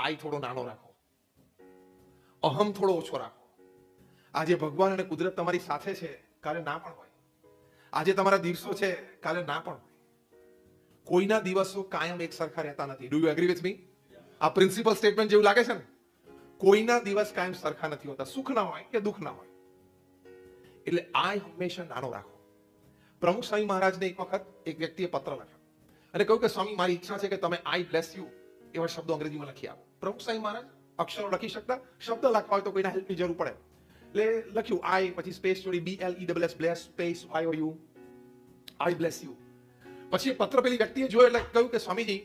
આઈ થોડો નાનો રાખો. અહમ થોડો ઓછો રાખો. આજે ભગવાન અને કુદરત તમારી સાથે છે, કાલે ના પણ હોય. આજે તમારા દિવસો છે, કાલે ના પણ હોય. કોઈના દિવસો કાયમ એક સરખા રહેતા નથી. Do you agree with me આ પ્રિન્સિપલ સ્ટેટમેન્ટ જેવું લાગે છે ને? કોઈના દિવસ કાયમ સરખા નથી હોતા. સુખ ના હોય કે દુઃખ ના હોય. એટલે આ હંમેશા નાનો રાખો. પ્રમુખ સ્વામી મહારાજને એક વખત એક વ્યક્તિએ પત્ર લખ્યો. અને કહ્યું કે, સ્વામી, મારી ઈચ્છા છે કે તમે આઈ બ્લેસ યુ એવા શબ્દો અંગ્રેજીમાં લખી આપો. પ્રમુખ સ્વામી મહારાજ, અક્ષરો લખી શકતા, શબ્દ લખવા હોય તો કોઈના હેલ્પની જરૂર પડે. એટલે લખ્યું આઈ પછી સ્પેસ જોડી B L E double S bless space I O U I bless you પછી પત્ર પેલી વ્યક્તિએ જોયો એટલે કહ્યું કે, સ્વામીજી,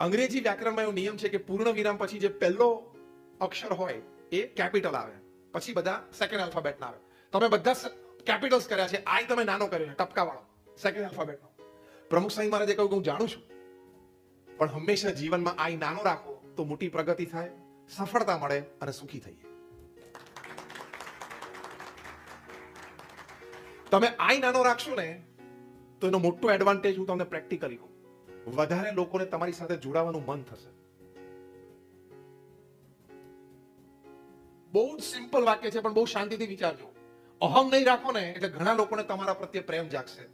અંગ્રેજી વ્યાકરણમાં એવો નિયમ છે કે પૂર્ણ વિરામ પછી જે પહેલો અક્ષર હોય એ કેપિટલ આવે. પછી બધા સેકન્ડ આલ્ફાબેટના આવે. તમે બધા કેપિટલ્સ કર્યા છે. આઈ તમે નાનો કર્યો છે ટપકા વાળો સેકન્ડ આલ્ફાબેટનો પ્રમુખ સ્વામી મહારાજે કહ્યું કે, હું જાણું છું. પણ હંમેશા જીવનમાં આઈ નાનો રાખો તો મોટી પ્રગતિ થાય, સફળતા મળે અને સુખી થઈએ. તમે આઈ નાનો રાખશો ને, તો એનો મોટો એડવાન્ટેજ હું તમને પ્રેક્ટિકલી કહું. વધારે લોકોને તમારી સાથે જોડાવાનું મન થશે. બહુ જ સિમ્પલ વાક્ય છે, પણ બહુ શાંતિથી વિચારજો. અહમ નહીં રાખો ને, એટલે ઘણા લોકોને તમારા પ્રત્યે પ્રેમ જાગશે.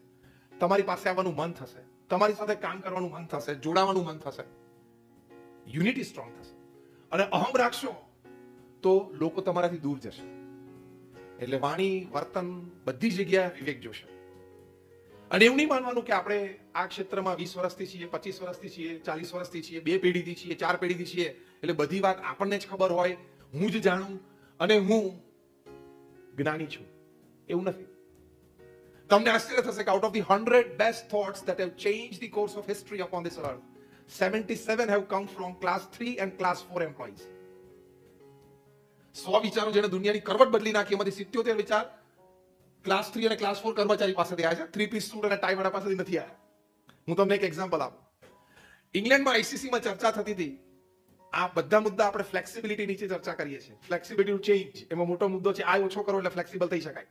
તમારી પાસે આવવાનું મન થશે. તમારી સાથે કામ કરવાનું મન થશે, જોડાવાનું મન થશે. યુનિટી સ્ટ્રોંગ થશે. અને અહમ રાખશો તો લોકો તમારાથી દૂર જશે. એટલે વાણી, વર્તન બધી જગ્યાએ વિવેક જોશે. અને એવું નહીં માનવાનું કે આપણે આ ક્ષેત્રમાં વીસ વર્ષથી છીએ, પચીસ વર્ષથી છીએ, ચાલીસ વર્ષથી છીએ, બે પેઢીથી છીએ, ચાર પેઢીથી છીએ, એટલે બધી વાત આપણને જ ખબર હોય, હું જ જાણું અને હું જ્ઞાની છું. એવું નથી. તમને આશ્ચર્ય થશે કે out of the hundred best thoughts that have change the course of history upon this earth seventy seven have come from class three and class four employees સો વિચારો જેને દુનિયાની કરવટ બદલી નાખી, એમાંથી સિત્યોતેર વિચાર ક્લાસ થ્રી અને ક્લાસ ફોર કર્મચારી પાસેથી આવ્યા છે. થ્રી પીસ સૂટ અને ટાઈ વાળા પાસેથી નથી આવ્યા. હું તમને એક એક્ઝામ્પલ આપું. ઇંગ્લેન્ડમાં આઈસીસીમાં ચર્ચા થતી હતી. આ બધા મુદ્દા આપણે ફ્લેક્સિબિલિટી નીચે ચર્ચા કરીએ છીએ. ફ્લેક્સિબિલિટી ચેન્જ એમાં મોટો મુદ્દો છે આ ઓછો કરો એટલે ફ્લેક્સિબલ થઈ શકાય.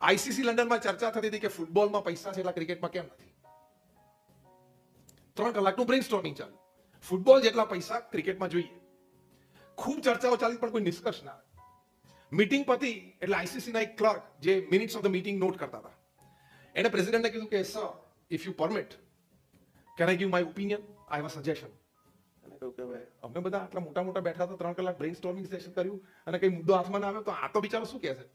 આઈસીસી લંડનમાં ચર્ચા થતી હતી કે ફૂટબોલમાં પૈસા છે એટલા ક્રિકેટમાં કેમ નથી? ત્રણ કલાકનું બ્રેઇન સ્ટોર્મિંગ ચાલુ. ફૂટબોલ જેટલા પૈસા ક્રિકેટમાં જોઈએ. ખૂબ ચર્ચાઓ ચાલી પણ કોઈ નિષ્કર્ષ ના મીટિંગ પતી એટલે આઈસીસી ના એક ક્લર્ક જે minutes of the meeting note કરતા હતા. એને પ્રેસિડેન્ટને કીધું કે sir if you permit can I give my opinion I have suggestion અને કહ્યું કે અમે બધા આટલા મોટા મોટા બેઠા હતા, ત્રણ કલાક બ્રેઇન સ્ટોર્મિંગ સેશન કર્યું અને કઈ મુદ્દો હાથમાં ના આવ્યો, તો આ તો બિચારો શું કહે છે?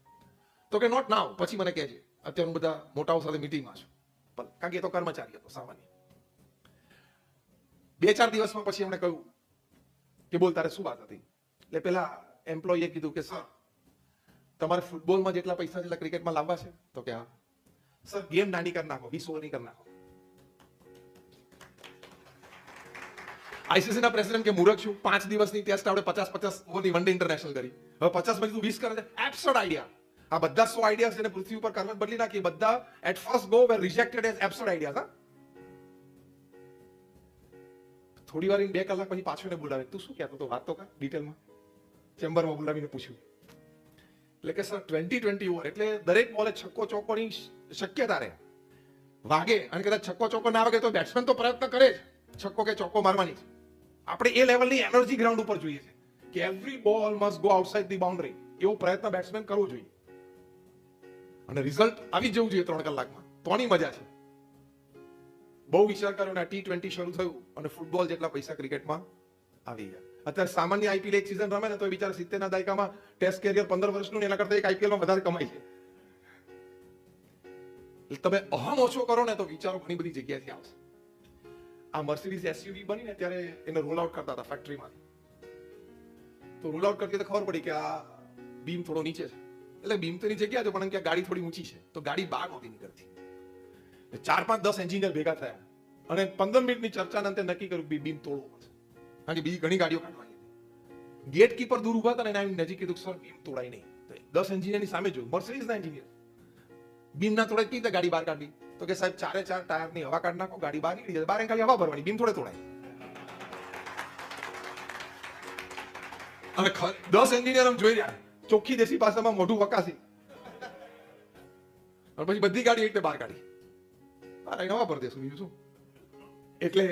તો કે નોટ નાવ પછી મને કહેજે. અત્યારે હું બધા મોટાઓ સાથે મીટિંગમાં છું. પણ કારણ કે એ તો કર્મચારી હતો, સામાન્ય. બે ચાર દિવસમાં પછી એમણે કહ્યું કે બોલ, તારે શું વાત હતી? એટલે પેલા એમ્પ્લોયીએ કીધું કે, સર, તમારે ફૂટબોલમાં જેટલા પૈસા જેટલા ક્રિકેટમાં લાવવા છે? તો કે, હા. સર ગેમ નાની કરી નાખો વીસ ઓવરની કરી નાખો. આઈસીસી ના પ્રેસિડેન્ટ કે મૂર્ખ છું. પાંચ દિવસની ટેસ્ટ આપણે પચાસ પચાસ ઓવરની વન ડે ઇન્ટરનેશનલ કરી. હવે પચાસ પછી તું વીસ કરે છે. એબ્સર્ડ આઈડિયા આ બધા સો આઈડિયા છે પૃથ્વી ઉપર કરવટ બદલી નાખી. બધા at first go were rejected as absurd idea હા. થોડી વાર બે કલાક પછી પાછો એને બોલાવે. તું શું કહેતો તો વાત તો કર ડિટેલમાં ચેમ્બરમાં બોલાવીને પૂછ્યું. એટલે કે સર ટ્વેન્ટી ટ્વેન્ટી ઓવર એટલે દરેક બોલે છક્કો ચોકોની શક્યતા રહે. વાગે અને કદાચ છક્કો ચોકો ના વાગે તો બેટ્સમેન તો પ્રયત્ન કરે જ. છક્કો કે ચોક્કો મારવાની આપણે એ લેવલની એનર્જી ગ્રાઉન્ડ ઉપર જોઈએ છે કે every ball must go outside the boundary એવો પ્રયત્ન બેટ્સમેન કરવો જોઈએ. અને રિઝલ્ટ આવી જવું જોઈએ ત્રણ કલાકમાં. તોની મજા છે. બહુ વિચાર કર્યો ને ટી ટ્વેન્ટી શરૂ થયું અને ફૂટબોલ જેટલા પૈસા ક્રિકેટમાં આવી ગયા. અત્યારે સામાન્ય આઈપીએલ એક સિઝન રમે ને તો બિચારા સિત્તેર ના દાયકામાં ટેસ્ટ કેરિયર પંદર વર્ષનું એના કરતા એક આઈપીએલમાં વધારે કમાય છે. તમે અહમ ઓછો કરો ને તો વિચારો ઘણી બધી જગ્યાએથી આવશે. આ મર્સિડીઝ એસયુવી બની ને ત્યારે એને રોલ આઉટ કરતા હતા ફેક્ટરીમાંથી તો રોલ આઉટ કરતી તો ખબર પડી કે આ બીમ થોડો નીચે છે. એટલે બીમ તો નીચે ગયા છો પણ કે ગાડી થોડી ઊંચી છે. તો ગાડી બહાર નહોતી નીકળતી. ચાર પાંચ દસ એન્જિનિયર ભેગા થયા. અને પંદર મિનિટની ચર્ચાના અંતે નક્કી કર્યું બીમ તોડવો પડશે. કારણ કે બીજી ઘણી ગાડીઓ કાઢવાની ગેટ કીપર દૂર ઊભા હતા ને એને નજીક કીધું સર, બીમ તોડાય નહીં. દસ એન્જિનિયરની સામે જોયું. મર્સિડીઝ ના એન્જિનિયર. બીમ ના તોડાય કઈ ગાડી બહાર કાઢવી? તો કે, સાહેબ, ચારે ચાર ટાયરની હવા કાઢ નાખો, ગાડી બહાર નીકળી જાય. બારે ખાલી હવા ભરવાની. બીમ થોડે તોડાય. અને દસ એન્જિનિયર આમ જોઈ રહ્યા. ચોખ્ખી દેશી ભાષામાં મોઢું વકાસી અને પછી બધી ગાડી એટલે બહાર કાઢી. બહાર આવીને વાપર દેશું, બીજું શું? એટલે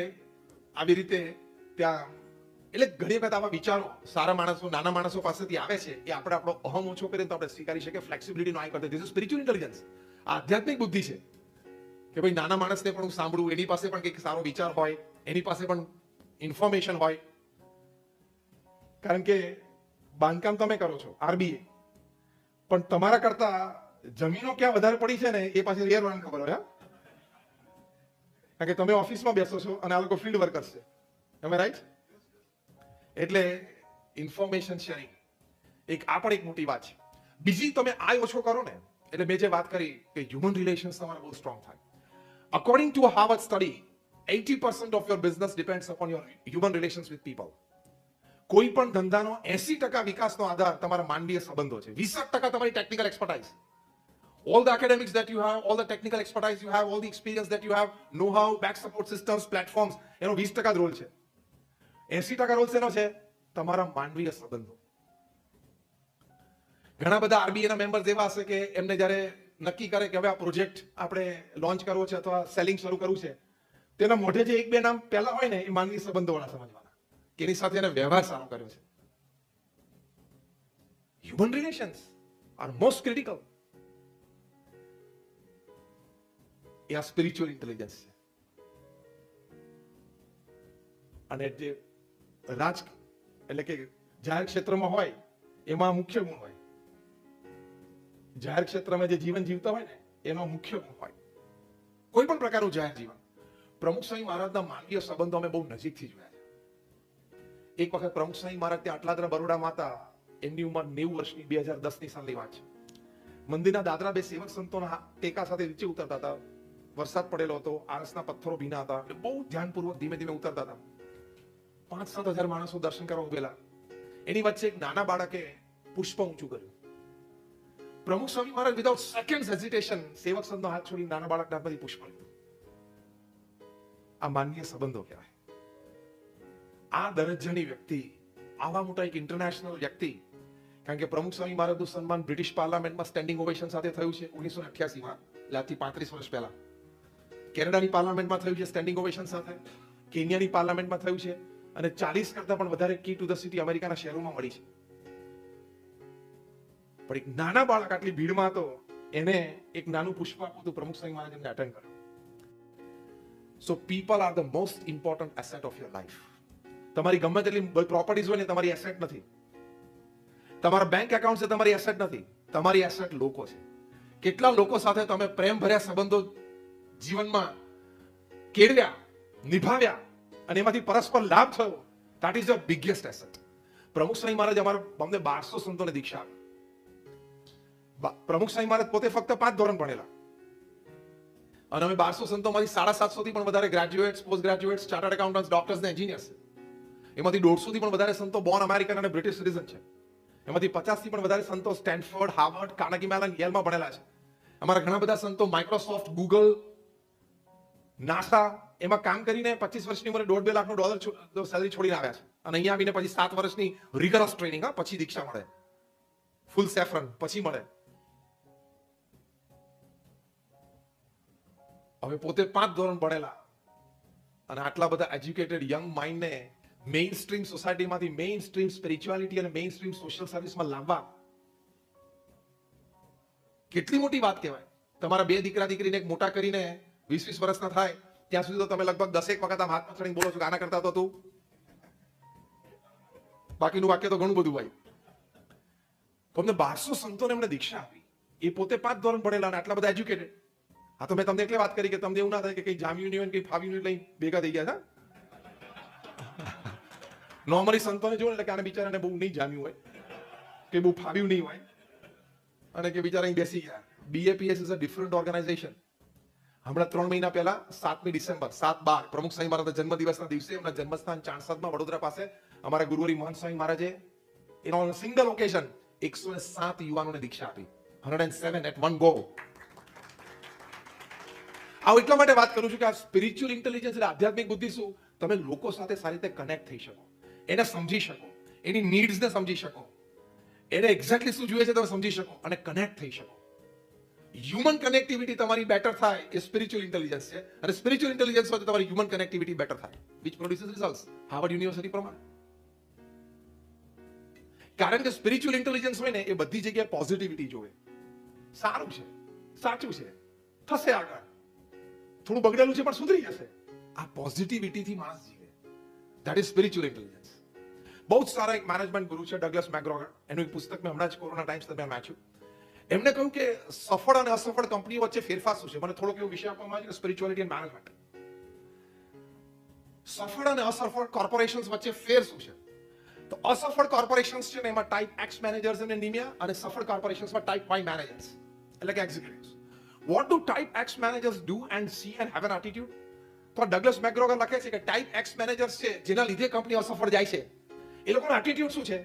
આવી રીતે ત્યાં, એટલે ઘણી વખત આવા વિચારો સારા માણસો, નાના માણસો પાસેથી આવે છે કે આપણે આપણો અહમ ઓછો કરીને તો આપણે સ્વીકારી શકીએ. ફ્લેક્સિબિલિટીનો આ કરતા ધીસ સ્પિરિચ્યુઅલ ઇન્ટેલિજન્સ આધ્યાત્મિક બુદ્ધિ છે. કે ભાઈ નાના માણસને પણ હું સાંભળું, એની પાસે પણ કંઈક સારો વિચાર હોય, એની પાસે પણ ઇન્ફોર્મેશન હોય. કારણ કે બાંધકામ તમે કરો છો, આરબીએ. પણ તમારા કરતા જમીનો ક્યાં વધારે પડી છે ને, એ પાછી રિયર વાળાને ખબર હોય કારણ કે તમે ઓફિસમાં બેસો છો અને આ લોકો ફિલ્ડ વર્કર્સ છે તમે રાઈટ એટલે ઇન્ફોર્મેશન શેરિંગ એક આ પણ એક મોટી વાત છે. બીજી તમે આ ઓછો કરો ને, એટલે મેં જે વાત કરી કે હ્યુમન રિલેશન્સ તમારા બહુ સ્ટ્રોંગ થાય. According to how study 80% of your business depends upon your human relations with people કોઈ પણ ધંધાનો 80% વિકાસનો આધાર તમારા માનવીય સંબંધો છે. 20% તમારી technical expertise all the academics that you have, all the technical expertise you have, all the experience that you have, know-how, back support systems, platforms, એનો વીસ ટકા રોલ છે. એસી ટકા રોલ શેનો છે? તમારા માનવીય સંબંધો. ઘણા બધા આરબીઆઈના મેમ્બર્સ એવા હશે કે એમને જ્યારે નક્કી કરે કે હવે આ પ્રોજેક્ટ આપણે લોન્ચ કરવો છે અથવા સેલિંગ શરૂ કરવું છે તેના મોઢે જે એક બે નામ પહેલા હોય ને એ માનવીય સંબંધો વાળા સમજવાના કે એની સાથે એને વ્યવહાર સારો કર્યો છે human relations are most critical એ આ સ્પિરિચ્યુઅલ ઇન્ટેલિજન્સ છે અને જે રાજ એટલે કે જાહેર ક્ષેત્રમાં હોય, એમાં મુખ્ય ગુણ હોય. જાહેર ક્ષેત્રમાં જે જીવન જીવતા હોય ને એનો મુખ્ય ગુણ હોય. કોઈ પણ પ્રકારનું જાહેર જીવન. પ્રમુખ સ્વામી મહારાજના માનવીય સંબંધો અમે બહુ નજીકથી જોયા એક વખત પ્રમુખ સ્વામી મહારાજ ત્યાં આટલાદરા બરોડામાં હતા એમની ઉંમર નેવું વર્ષની, બે હજાર દસની સાલની વાત છે. મંદિરના દાદરા બે સેવક સંતોના ટેકા સાથે નીચે ઉતરતા હતા. વરસાદ પડેલો હતો, આરસના પથ્થરો ભીના હતા, એટલે બહુ ધ્યાનપૂર્વક ધીમે ધીમે ઉતરતા હતા. પાંચ સાત હજાર માણસો દર્શન કરવા ઉભેલા. એની વચ્ચે એક નાના બાળકે પુષ્પ ઊંચું કર્યું. Pramukh Swami Maharaj without second hesitation સેવક સંતનો હાથ છોડી નાના બાળકના હાથમાંથી પુષ્પ આ માનવીય સંબંધો કહેવાય. આ દરજ્જાની વ્યક્તિ, આવા મોટા એક ઇન્ટરનેશનલ વ્યક્તિ, કારણ કે પ્રમુખ સ્વામી મહારાજનું સન્માન બ્રિટિશ પાર્લામેન્ટમાં સ્ટેન્ડિંગ ઓવેશન સાથે થયું છે ઓગણીસો અઠ્યાસીમાં આજથી પાંત્રીસ વર્ષ પહેલા. કેનેડાની પાર્લામેન્ટમાં થયું છે સ્ટેન્ડિંગ ઓવેશન સાથે, કેન્યાની પાર્લામેન્ટમાં થયું છે, અને ચાલીસ કરતા પણ વધારે કી ટુ ધ સિટી અમેરિકાના શહેરોમાં મળી છે. પણ એક નાના બાળક આટલી ભીડમાં હતો, એને એક નાનું પુષ્પ આપવું હતું પ્રમુખ સ્વામી મહારાજ એમને અટેન્ડ કર્યું. So people are the most important asset of your life તમારી ગમે તેટલી પ્રોપર્ટીઝ હોય ને, તમારી એસેટ નથી. તમારા બેંક એકાઉન્ટ છે, તમારી એસેટ નથી. તમારી એસેટ લોકો છે. કેટલા લોકો સાથે તમે પ્રેમ ભર્યા સંબંધો જીવનમાં કેળવ્યા, નિભાવ્યા અને એમાંથી પરસ્પર લાભ થયો that is the biggest asset Pramukh Swami Maharaj અમારા અમને બારસો સંતોને દીક્ષા આપી. પ્રમુખ સ્વામી મહારાજ પોતે ફક્ત પાંચ ધોરણ ભણેલા. અને અમે બારસો સંતોમાંથી સાડા સાતસો થી પણ વધારે graduates post graduates chartered accountant doctors ને એન્જિનિયર્સ એમાંથી દોઢસો થી પણ વધારે સંતો બોર્ન અમેરિકન અને બ્રિટિશ સિટીઝન છે. એમાંથી પચાસથી પણ વધારે સંતો સ્ટેન્ફર્ડ હાર્વર્ડ કાર્નેગી મેલન યેલમાં ભણેલા છે. અમારા ઘણા બધા સંતો માઇક્રોસોફ્ટ ગૂગલ નાસા એમાં કામ કરીને પચીસ વર્ષની ઉંમરે દોઢ બે લાખનો ડોલર સેલરી છોડીને આવ્યા છે. અને અહીંયા આવીને પછી સાત વર્ષની રિગરસ ટ્રેનિંગ હા, પછી દીક્ષા મળે. ફૂલ સેફરન પછી મળે. હવે પોતે પાંચ ધોરણ ભણેલા. અને આટલા બધા એજ્યુકેટેડ યંગ માઇન્ડને મેઇન સ્ટ્રીમ સોસાયટીમાંથી મેઇન સ્ટ્રીમ સ્પિરિચ્યુઆલિટી અને મેઇન સ્ટ્રીમ સોશિયલ સર્વિસમાં લાવવા. કેટલી મોટી વાત કહેવાય. તમારા બે દીકરા દીકરીને એક મોટા કરીને વીસ વીસ વર્ષના થાય, ત્યાં સુધી તો તમે લગભગ દસેક વખત આમ હાથ પછાડીને બોલો છો આના કરતા તો તું. બાકીનું વાક્ય તો ઘણું બધું હોય. તમને બારસો સંતોને એમને દીક્ષા આપી. એ પોતે પાંચ ધોરણ ભણેલા અને આટલા બધા એજ્યુકેટેડ હા, તો મેં તમને એટલે વાત કરી કે તમને એવું ના થાય કે કઈ જામ્યું નહીં કઈ ફાવ્યું નહીં લઈ ભેગા થઈ ગયા છે નોર્મલી સંતોને જોવો એટલે કે આને બિચારાને બહુ નહીં જામ્યું હોય, કે બહુ ફાવ્યું નહીં હોય, અને કે બિચારા અહીં બેસી ગયા. BAPS is a different organisation હમણાં ત્રણ મહિના પહેલા, સાતમી ડિસેમ્બર, સાત બાર, પ્રમુખ સ્વામી મહારાજના જન્મદિવસના દિવસે એમના જન્મસ્થાન ચાણસદમાં વડોદરા પાસે અમારા ગુરુવરી મહંત સ્વામી મહારાજે એનો સિંગલ ઓકેશન એકસો સાત યુવાનોને દીક્ષા આપી. Hundred and seven at one go આવું એટલા માટે વાત કરું છું કે આ સ્પિરિચ્યુઅલ ઇન્ટેલિજન્સ એટલે આધ્યાત્મિક બુદ્ધિ શું? તમે લોકો સાથે સારી રીતે કનેક્ટ થઈ શકો. એને સમજી શકો. એની નીડ્સને સમજી શકો. એને એક્ઝેક્ટલી શું જોઈએ છે તમે સમજી શકો અને કનેક્ટ થઈ શકો. હ્યુમન કનેક્ટિવિટી તમારી બેટર થાય એ સ્પિરિચ્યુઅલ ઇન્ટેલિજન્સ છે. અને સ્પિરિચ્યુઅલ ઇન્ટેલિજન્સ હોય તો તમારી હ્યુમન કનેક્ટિવિટી બેટર થાય. Which produces results Harvard University પ્રમાણે. કારણ કે સ્પિરિચ્યુઅલ ઇન્ટેલિજન્સ હોય ને એ બધી જગ્યાએ પોઝિટિવિટી જોવે. સારું છે. સાચું છે. થશે આગળ. થોડું બગડેલું છે પણ સુધરી જશે. આ પોઝિટિવિટીથી માણસ જીવે. ધેટ ઇઝ સ્પિરિચ્યુઅલ ઇન્ટેલિજન્સ બહુ જ સારા એક મેનેજમેન્ટ ગુરુ છે ડગલસ મેગ્રોગર એનું એક પુસ્તક મેં હમણાં જ કોરોના ટાઈમ્સ દરમિયાન વાંચ્યું. એમને કહ્યું કે સફળ અને અસફળ કંપનીઓ વચ્ચે ફેરફાર શું છે? મને થોડોક એવો વિષય આપવામાં આવ્યો સ્પિરિચ્યુઆલિટી એન્ડ મેનેજમેન્ટ સફળ અને અસફળ કોર્પોરેશન્સ વચ્ચે ફેર શું છે? તો અસફળ કોર્પોરેશન્સ છે ને, એમાં ટાઈપ એક્સ મેનેજર્સ અને નિમિયા અને સફળ કોર્પોરેશન્સમાં ટાઈપ વાય મેનેજર્સ એટલે કે executives what do type X managers do and see and have an attitude તો ડગલસ મેગ્રોગર લખે છે કે ટાઈપ એક્સ મેનેજર્સ છે, જેના લીધે કંપની અસફળ જાય છે. એ લોકોનો એટીટ્યુડ શું છે?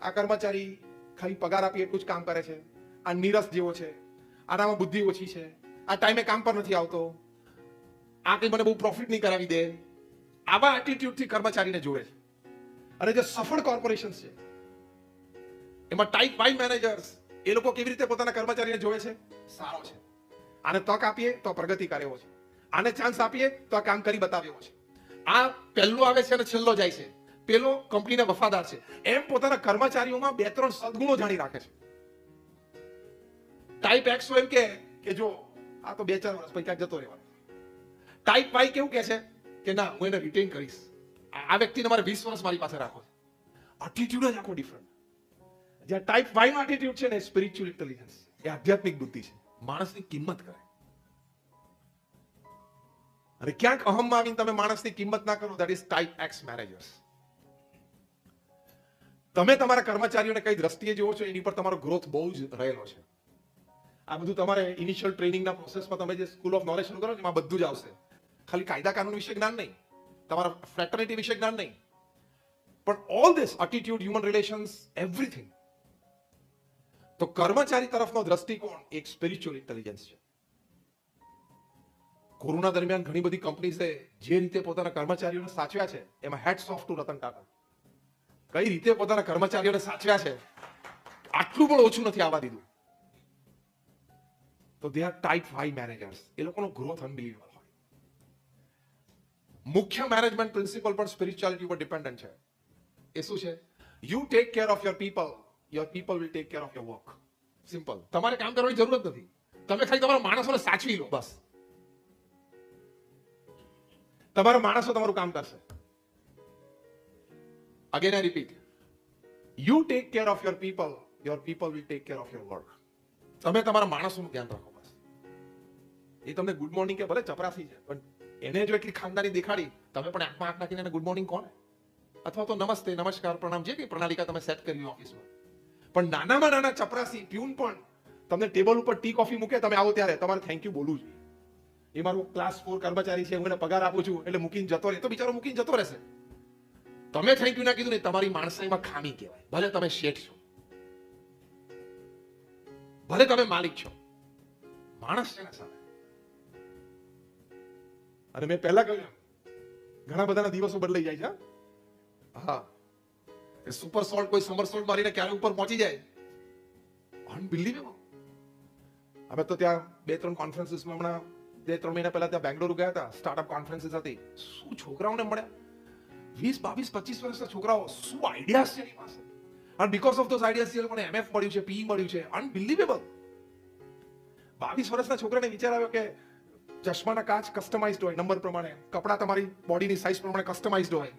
આ કર્મચારી ખાલી પગાર આપી એટલું જ કામ કરે છે. આ નીરસ જેવો છે. આનામાં બુદ્ધિ ઓછી છે. આ ટાઈમે કામ પર નથી આવતો. આ કંઈ મને બહુ પ્રોફિટ નહીં કરાવી દે. આવા એટીટ્યુડથી કર્મચારીને જોવે છે. અને જે સફળ કોર્પોરેશન છે, એમાં ટાઈપ વાય મેનેજર્સ એ લોકો કેવી રીતે પોતાના કર્મચારીને જોવે છે? સારો છે. આને તક આપીએ તો પ્રગતિ કરે એવો છે. આને ચાન્સ આપીએ તો આ કામ કરી બતાવ્યો છે. આ પહેલો આવે છે અને છેલ્લો જાય છે. પેલો કંપનીના વફાદાર છે. એમ પોતાના કર્મચારીઓમાં બે ત્રણ સદગુણો જાણી રાખે છે. ટાઈપ એક્સ એમ કે કે જો, આ તો બે ચાર વર્ષ પછી ક્યાંક જતો રહેવાનો. ટાઈપ વાય કેવું કે છે? કે ના, હું એને રિટેન કરીશ. આ વ્યક્તિને મારે વીસ વર્ષ મારી પાસે રાખો છે. એટીટ્યુડ જ આખો ડિફરન્ટ જ્યાં ટાઈપ વાય નો એટીટ્યુડ છે ને સ્પિરિચ્યુઅલ ઇન્ટેલિજન્સ એ આધ્યાત્મિક બુદ્ધિ છે. માણસની કિંમત કરે. અને ક્યાંક અહમમાં આવીને તમે માણસની કિંમત ના કરો that is type X managers તમે તમારા કર્મચારીઓને કઈ દ્રષ્ટિએ જોવો છો, એની પર તમારો ગ્રોથ બહુ જ રહેલો છે. આ બધું તમારે ઇનિશિયલ ટ્રેનિંગના પ્રોસેસમાં તમે જે સ્કૂલ ઓફ નોલેજ કરો એમાં બધું જ આવશે. ખાલી કાયદા કાનૂન વિશે જ્ઞાન નહીં, તમારા ફ્રેટર્નિટી વિશે જ્ઞાન નહીં. પણ all this attitude human relations everything તો કર્મચારી તરફનો દ્રષ્ટિકોણ એક સ્પિરિચ્યુઅલ ઇન્ટેલિજન્સ છે. કોરોના દરમિયાન ઘણી બધી કંપનીઝે જે રીતે પોતાના કર્મચારીઓને સાચવ્યા છે, એમાં heads of to Ratan Tata. કઈ રીતે પોતાના કર્મચારીઓને સાચવ્યા છે? આટલું પણ ઓછું નથી આવવા દીધું. તો they are type five managers એ લોકોનો ગ્રોથ અનબિલીવેબલ હોય. મુખ્ય મેનેજમેન્ટ પ્રિન્સિપલ પણ સ્પિરિચ્યુઆલિટી ઉપર ડિપેન્ડન્ટ છે. એ શું છે? You take care of your people your people will take care of your work simple તમારે કામ કરવાની જરૂર જ નથી. તમે ખાલી તમારા માણસોને સાચવી લો. બસ. તમારા માણસો તમારું કામ કરશે. Again I repeat. You take care of your people your people will take care of your work તમે તમારા માણસોનું ધ્યાન રાખો બસ. એ તમને ગુડ મોર્નિંગ કે ભલે ચપરાસી છે, પણ એને જો એટલી ખાનદાની દેખાડી, તમે પણ આંખમાં આંખ નાખીને ગુડ મોર્નિંગ કોણ અથવા તો નમસ્તે, નમસ્કાર, પ્રણામ, જે કંઈ પ્રણાલિકા તમે સેટ કરી ઓફિસમાં પણ નાનામાં નાના ચપરાસી, પ્યુન પણ તમને ટેબલ ઉપર ટી કોફી મૂકે, તમે આવો ત્યારે તમારે થેન્ક યુ બોલવું જોઈએ. એ મારું ક્લાસ ફોર કર્મચારી છે, હું એને પગાર આપું છું, એટલે મૂકીને જતો રહે. તો બિચારો મૂકીને જતો રહેશે. તમે થેન્ક યુ ના કીધું ને તમારી માણસાઈમાં ખામી કહેવાય. ભલે તમે શેઠ છો. ભલે તમે માલિક છો. માણસ છે અને મેં પહેલા કહ્યું ઘણા બધાના દિવસો બદલાઈ જાય છે? હા? એ સુપર સોલ્ટ કોઈ સમર સોલ્ટ મારીને ક્યારે ઉપર પહોંચી જાય? અનબિલીવેબલ અમે તો ત્યાં બે ત્રણ કોન્ફરન્સીસમાં હમણાં બે ત્રણ મહિના પહેલા ત્યાં બેંગ્લોર ગયા હતા. સ્ટાર્ટઅપ કોન્ફરન્સીસ હતી. શું છોકરાઓને મળ્યા? વીસ, બાવીસ, પચીસ વર્ષના છોકરાઓ શું આઈડિયા છે એની પાસે? અને બીકોઝ ઓફ ધોઝ આઈડિયાઝ એ લોકોને એમએફ મળ્યું છે પી મળ્યું છે. અનબિલીવેબલ બાવીસ વર્ષના છોકરાને વિચાર આવ્યો કે ચશ્માના કાચ કસ્ટમાઇઝડ હોય નંબર પ્રમાણે. કપડા તમારી બોડીની સાઇઝ પ્રમાણે કસ્ટમાઇઝડ હોય.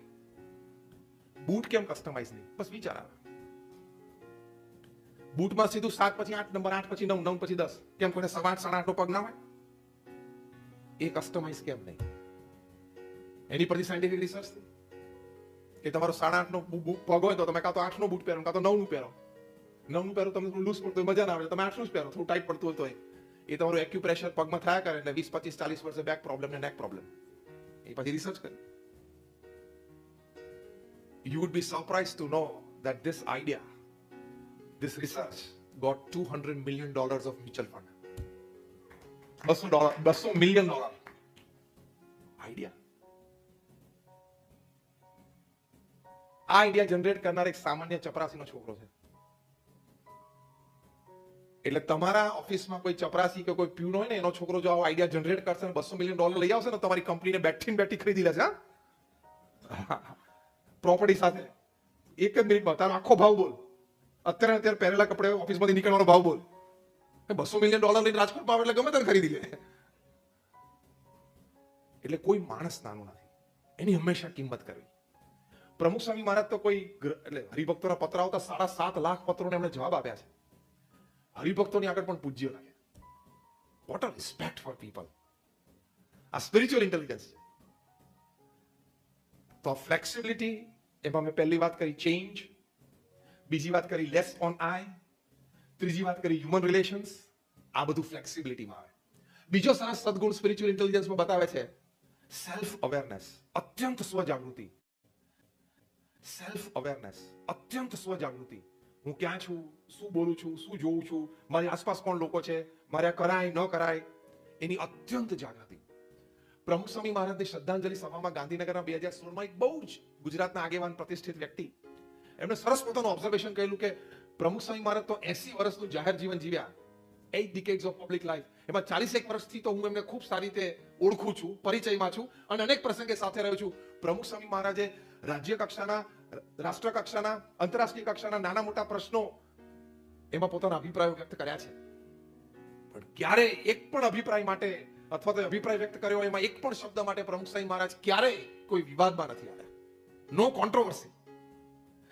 બૂટ કેમ કસ્ટમાઇઝ નહીં? બસ વિચાર આવે. બૂટમાં સીધું સાત પછી આઠ નંબર આઠ પછી નવ નવ પછી દસ. કેમ કોઈને સવા આઠ, સાડા આઠ નો પગ ના હોય? એ કસ્ટમાઇઝ કેમ નહીં? એની પરથી સાયન્ટિફિક રિસર્ચ કે તમારો સાડા આઠ નો પગ હોય તો તમે કાં તો આઠ નો બૂટ પહેરો કાં તો નવનું પહેરો. નવનું પહેરો તમને થોડું લૂઝ પડતું મજા ના આવે તમે આઠનું જ પહેરો, થોડું ટાઈટ પડતું હોય તો એ તમારું એક્યુપ્રેશર પગમાં થયા કરે એટલે વીસ, પચીસ, ચાલીસ વર્ષે બેક પ્રોબ્લેમ ને નેક પ્રોબ્લેમ એ પછી રિસર્ચ કરી. You would be surprise to know that this idea this research got two hundred million dollars of mutual fund બસો ડોલર બસો મિલિયન ડોલર આઈડિયા આ આઈડિયા જનરેટ કરનાર એક સામાન્ય ચપરાસીનો છોકરો છે. એટલે તમારા ઓફિસમાં કોઈ ચપરાસી કે કોઈ પ્યુન હોય ને, એનો છોકરો જો આવો આઈડિયા જનરેટ કરશે ને બસો મિલિયન ડોલર લઈ આવશે ને તમારી કંપનીને બેઠીને બેઠી ખરીદી લેશે પ્રોપર્ટી સાથે. એક જ મિનિટમાં તારો આખો ભાવ બોલ. અત્યારે અત્યારે પહેરેલા કપડે ઓફિસમાંથી નીકળવાનો ભાવ બોલ. બસો મિલિયન ડોલર લઈને રાજકોટમાં આવે એટલે ગમે તેને ખરીદી લે. એટલે કોઈ માણસ નાનું નથી. એની હંમેશા કિંમત કરવી. પ્રમુખ સ્વામી મહારાજ તો કોઈ એટલે હરિભક્તોના પત્ર આવતા સાડા સાત લાખ પત્રોને એમણે જવાબ આપ્યા છે. હરિભક્તોની આગળ પણ પૂજ્ય લાગે. What a respect for people આ સ્પિરિચ્યુઅલ ઇન્ટેલિજન્સ છે. તો ફ્લેક્સિબિલિટી એમાં મેં પહેલી વાત કરી ચેન્જ બીજી વાત કરી લેસ ઓન આઈ ત્રીજી વાત કરી હ્યુમન રિલેશન્સ આ બધું ફ્લેક્સિબિલિટીમાં આવે. બીજો સરસ સદગુણ સ્પિરિચ્યુઅલ ઇન્ટેલિજન્સમાં બતાવે છે સેલ્ફ અવેરનેસ અત્યંત સ્વજાગૃતિ. સેલ્ફ અવેરનેસ અત્યંત સ્વજાગૃતિ. હું ક્યાં છું? શું બોલું છું? શું જોઉં છું? મારી આસપાસ કોણ લોકો છે? મારે કરાય, ન કરાય? એની અત્યંત જાગૃતિ. પ્રમુખ સ્વામી મહારાજની શ્રદ્ધાંજલિ સભામાં ગાંધીનગરના બે હજાર સોળમાં એક બહુ જ ગુજરાતના આગેવાન પ્રતિષ્ઠિત વ્યક્તિ. એમણે સરસ પોતાનું ઓબ્ઝર્વેશન કહેલું કે પ્રમુખ સ્વામી મહારાજ તો એસી વર્ષનું જાહેર જીવન જીવ્યા. Eight decades of public life એમાં ચાલીસ એક વર્ષથી તો હું એમને ખૂબ સારી રીતે ઓળખું છું, પરિચયમાં છું અને અનેક પ્રસંગે સાથે રહ્યો છું. પ્રમુખ સ્વામી મહારાજે રાજ્ય કક્ષાના, રાષ્ટ્ર કક્ષાના, આંતરરાષ્ટ્રીય કક્ષાના નાના મોટા પ્રશ્નો એમાં પોતાના અભિપ્રાયો વ્યક્ત કર્યા છે. પણ ક્યારે એક પણ અભિપ્રાય માટે અથવા તો અભિપ્રાય વ્યક્ત કર્યો એમાં એક પણ શબ્દ માટે પ્રમુખ સ્વામી મહારાજ ક્યારે કોઈ વિવાદમાં નથી આવ્યા. નો કોન્ટ્રોવર્સી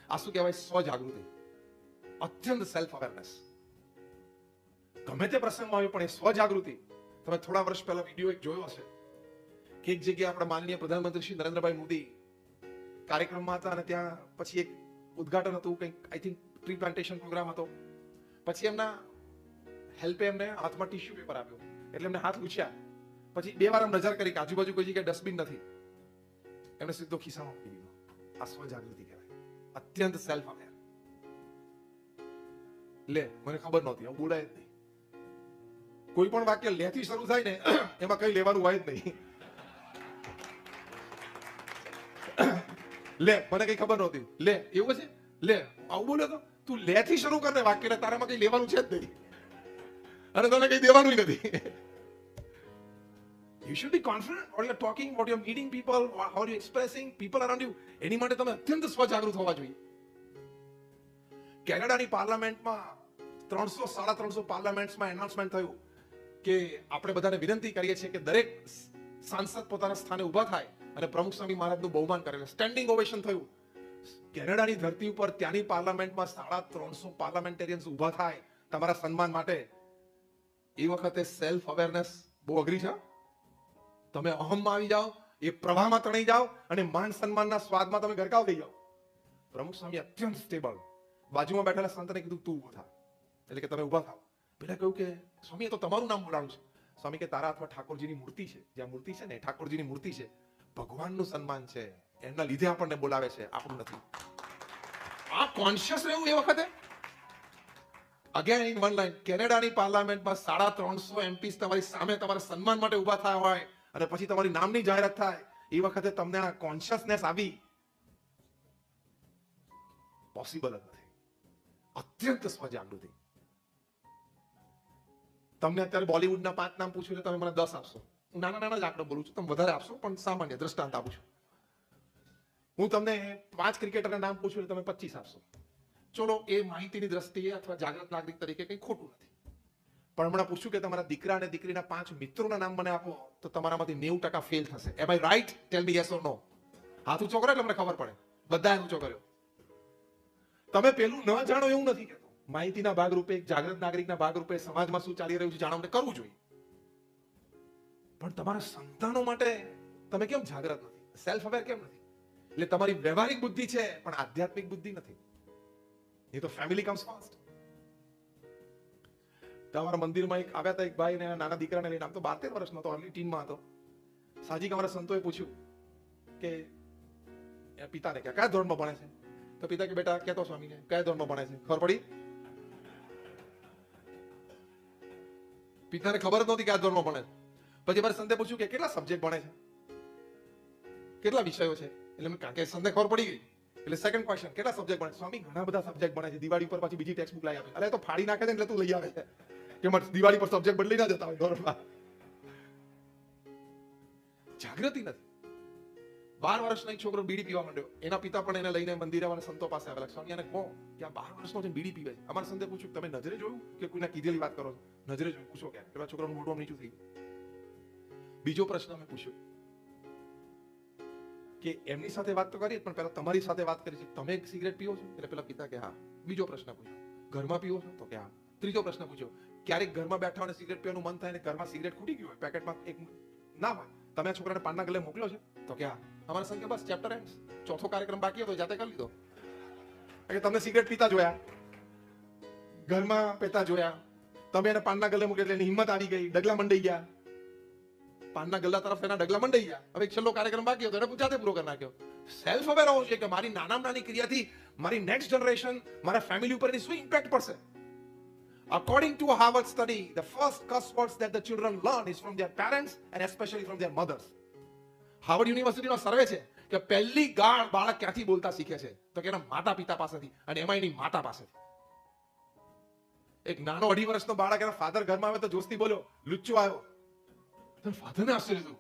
આ શું કહેવાય? સ્વજાગૃતિ. અત્યંત સેલ્ફ અવેરનેસ ગમે તે પ્રસંગમાં આવ્યો પણ એ સ્વજાગૃતિ. તમે થોડા વર્ષ પહેલા વીડિયો એક જોયો હશે કે એક જગ્યાએ આપણા માનનીય પ્રધાનમંત્રી શ્રી નરેન્દ્રભાઈ મોદી કાર્યક્રમમાં હતા અને ત્યાં પછી એક ઉદ્ઘાટન હતું, કંઈક I think tree plantation programme હતો. પછી એમના હેલ્પે એમને હાથમાં ટિશ્યુ પેપર આપ્યો. એટલે એમને હાથ લૂછ્યા પછી બે વાર એમ નજર કરી કે આજુબાજુ કોઈ જગ્યાએ ડસ્ટબિન નથી. એમને સીધો ખિસ્સામાં મૂકી દીધો. આ સ્વજાગૃતિ કહેવાય. અત્યંત સેલ્ફ અવેર લે, મને ખબર નહોતી હું બોલાય જ નહીં. કોઈ પણ વાક્ય લેથી શરૂ થાય ને, એમાં કઈ લેવાનું હોય જ નહીં. લે, મને કઈ ખબર નહોતી. લે, એવું છે? લે, આવું બોલ્યો તો? તું લે થી શરૂ કર ને વાક્ય તારામાં કઈ લેવાનું છે જ નહીં. અને તને કઈ દેવાનું નથી. You should be confident or you talking what you are meeting people how you expressing people around you એની માટે તમે અત્યંત સ્વજાગૃત હોવા જોઈએ. કેનેડાની પાર્લામેન્ટમાં ત્રણસો, સાડા ત્રણસો પાર્લામેન્ટમાં એનાઉન્સમેન્ટ થયું કે આપણે બધાને વિનંતી કરીએ છીએ કે દરેક સાંસદ પોતાના સ્થાને ઊભા થાય. અને પ્રમુખ સ્વામી મહારાજનું બહુમાન કરે સ્ટેન્ડિંગ ઓવેશન થયું. કેનેડાની ધરતી ઉપર ત્યાંની પાર્લામેન્ટમાં સાડા ત્રણસો પાર્લામેન્ટેરિયન્સ ઊભા થાય તમારા સન્માન માટે. એ વખતે સેલ્ફ અવેરનેસ બહુ અઘરી છે તમે અહમમાં આવી જાઓ, એ પ્રવાહમાં તણાઈ જાઓ અને માન સન્માનના સ્વાદમાં તમે ગરકાવ થઈ જાઓ. પ્રમુખ સ્વામી અત્યંત સ્ટેબલ બાજુમાં બેઠેલા સંતને કીધું, તું ઊભો થા. એટલે કે, તમે ઊભા થાવ. પેલા કહ્યું કે, સ્વામી તો તમારું નામ બોલાવું છે. સ્વામી કે, તારા હાથમાં ઠાકોરજીની મૂર્તિ છે. જ્યાં મૂર્તિ છે ને ઠાકોરજીની મૂર્તિ છે. ભગવાનનું સન્માન છે. એના લીધે આપણને બોલાવે છે. આપણું નથી. આ કોન્શિયસ રહેવું એ વખતે? અગેન ઇન વન લાઈન કેનેડાની પાર્લામેન્ટમાં સાડા ત્રણસો એમપી તમારી સામે તમારા સન્માન માટે ઊભા થયા હોય અને પછી તમારી નામની જાહેરાત થાય, એ વખતે તમને આ કોન્શિયસનેસ આવી. પોસિબલ જ નથી. અત્યંત સ્વજાગૃતિ. તમને અત્યારે બોલિવૂડના પાંચ નામ પૂછ્યું તમે મને દસ આપશો. નાના નાના જ બોલું છું. તમે વધારે આપશો, પણ સામાન્ય દ્રષ્ટાંત આપું છું. હું તમને પાંચ ક્રિકેટરના નામ પૂછું તમે પચીસ આપશો. ચલો, એ માહિતીની દ્રષ્ટિએ અથવા જાગૃત નાગરિક તરીકે કંઈ ખોટું નથી. પણ હમણાં પૂછ્યું કે તમારા દીકરા અને દીકરીના પાંચ મિત્રોના નામ મને આપો, તો તમારામાંથી નેવું ટકા ફેલ થશે. Am I right tell me yes or no હાથ ઊંચો કર્યો એટલે મને ખબર પડે. બધા ઊંચો કર્યો. તમે પેલું ન જાણો એવું નથી કહેતો. માહિતીના ભાગરૂપે એક જાગૃત નાગરિકના ભાગરૂપે સમાજમાં શું ચાલી રહ્યું છે જાણવા કરવું જોઈએ. પણ તમારા સંતાનો માટે તમે કેમ જાગૃત નથી? સેલ્ફ અવેર કેમ નથી? એટલે તમારી વ્યવહારિક બુદ્ધિ છે, પણ આધ્યાત્મિક બુદ્ધિ નથી. એ તો ફેમિલી કમ્સ ફાસ્ટ તમારા મંદિરમાં એક આવ્યા હતા એક ભાઈ ને નાના દીકરાને લઈને, આમ તો બાર તેર વર્ષનો હતો અર્લી ટીનમાં હતો. સાજી અમારા સંતોએ પૂછ્યું કે પિતાને કે કયા ધોરણમાં ભણે છે? તો પિતા કે, બેટા, કહેતો સ્વામીને, કયા ધોરણમાં ભણે છે? ખબર પડી? પિતાને ખબર જ નહોતી કયા ધોરણમાં ભણે છે. પછી મારે સંતે પૂછ્યું કે કેટલા સબ્જેક્ટ ભણે છે? કેટલા વિષયો છે? એટલે મેં કે સંતે ખબર પડી ગઈ. એટલે સેકન્ડ ક્વેશ્ચન કેટલા સબ્જેક્ટ ભણે સ્વામી, ઘણા બધા સબ્જેક્ટ ભણે છે. દિવાળી પર પાછી બીજી ટેક્સ્ટ બુક લઈ આવે. અરે, તો ફાડી નાખે છે એટલે તું લઈ આવે છે. કે મારે દિવાળી પર સબ્જેક્ટ બદલી ના જતા હોય ધોરણમાં જાગૃતિ નથી. બાર વર્ષનો એક છોકરો બીડી પીવા માંડ્યો. એના પિતા પણ એને લઈને મંદિરે અને સંતો પાસે આવેલા સ્વામી એને કહો કે આ બાર વર્ષનો છે બીડી પીવે છે. અમારા સંતે પૂછ્યું તમે નજરે જોયું કે કોઈના કીધેલી વાત કરો નજરે જોયું. પૂછો કે પેલા છોકરાનું મોઢું નીચું થઈ ગયું. બીજો પ્રશ્ન મેં પૂછ્યો. કે એમની સાથે વાત તો કરી પણ પેલા તમારી સાથે વાત કરી છે તમે સિગરેટ પીવો છો? એટલે પેલા પિતા કે, હા. બીજો પ્રશ્ન પૂછ્યો. ઘરમાં પીવો છો? તો કે, હા. ત્રીજો પ્રશ્ન પૂછ્યો. ક્યારેક ઘરમાં બેઠા અને સિગરેટ પીવાનું મન થાય ને ઘરમાં સિગરેટ ખૂટી ગયું હોય, પેકેટમાં એક ના હોય તમે આ છોકરાને પાનના ગલે મોકલ્યો છે? તો કે, હા. અમારા સંખ્યા બસ ચેપ્ટર એન્ડ ચોથો કાર્યક્રમ બાકી હતો, જાતે કરી લીધો. એટલે તમને સિગરેટ પીતા જોયા. ઘરમાં પીતા જોયા. તમે એને પાનના ગલે મૂકે એટલે હિંમત આવી ગઈ. ડગલા મંડાઈ ગયા. પાનના ગલ્લા તરફ એના ડગલા મંડાઈ ગયા. હવે છેલ્લો કાર્યક્રમ બાકી હતો એને પૂછાતે પૂરો કરી નાખ્યો. સેલ્ફ અવેર હોવું જોઈએ કે મારી નાનામાં નાની ક્રિયાથી મારી નેક્સ્ટ જનરેશન મારા ફેમિલી ઉપર એની શું ઇમ્પેક્ટ પડશે? According to a Harvard study, the first cuss words that the children learn is from their parents and especially from their. Harvard યુનિવર્સિટીનો સર્વે છે કે પહેલી ગાળ બાળક ક્યાંથી બોલતા શીખે છે? તો કે એના માતા પિતા પાસેથી અને એમાં એની માતા પાસેથી. એક નાનો અઢી વર્ષનો બાળક એના ફાધર ઘરમાં આવે તો જોસ્તી બોલ્યો લુચ્ચો આવ્યો. તો ફાધરને આશ્ચર્ય થયું.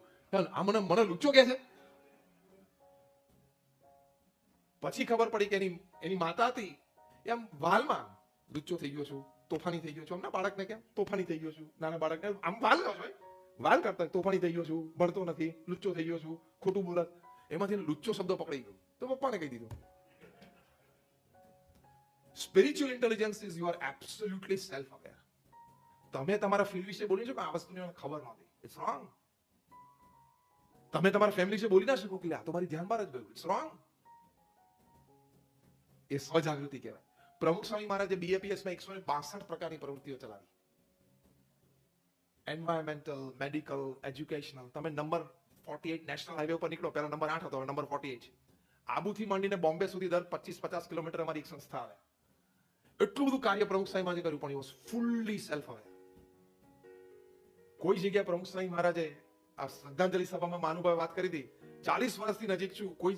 આ મને મને લુચ્ચો કે છે? પછી ખબર પડી કે એની એની માતા હતી. એમ વાલમાં લુચ્ચો થઈ ગયો છું, તોફાની થઈ ગયો છું. એમના બાળકને કેમ? તોફાની થઈ ગયો છું. નાના બાળકને આમ વાલ નો છો વાલ કરતા તોફાની થઈ ગયો છું, ભણતો નથી, લુચ્ચો થઈ ગયો છું, ખોટું બોલત. એમાંથી લુચ્ચો શબ્દ પકડી ગયો. તો પપ્પાને કહી દીધો. Spiritual intelligence is you are absolutely self aware તમે તમારા ફિલ્ડ વિશે બોલી શકો આ વસ્તુની ખબર નહોતી. ઇટ્સ રોંગ તમે તમારા ફેમિલી છે બોલી ના શકો કે આ તો ધ્યાન બહાર જ ગયું. ઇટ્સ રોંગ એ સ્વજાગૃતિ કહેવાય. પ્રમુખ સ્વામી મહારાજે બીએપીએસમાં એકસો બાસઠ પ્રકારની પ્રવૃત્તિઓ ચલાવી. એન્વાયરમેન્ટલ મેડિકલ એજ્યુકેશનલ તમે number forty eight national highway ઉપર નીકળો, પહેલા નંબર આઠ હતો, હવે નંબર ફોર્ટી એટ આબુથી માંડીને બોમ્બે સુધી દર પચીસ પચાસ કિલોમીટર અમારી એક સંસ્થા આવે. એટલું બધું કાર્ય પ્રમુખ સાહેબ મહારાજે કર્યું, પણ એ વોઝ ફૂલ્લી સેલ્ફ અવેર કોઈ જગ્યાએ પ્રમુખ સ્વામી મહારાજે આ શ્રદ્ધાંજલિ સભામાં માનુભાઈ વાત કરી હતી. ચાલીસ વર્ષથી નજીક છું, કોઈ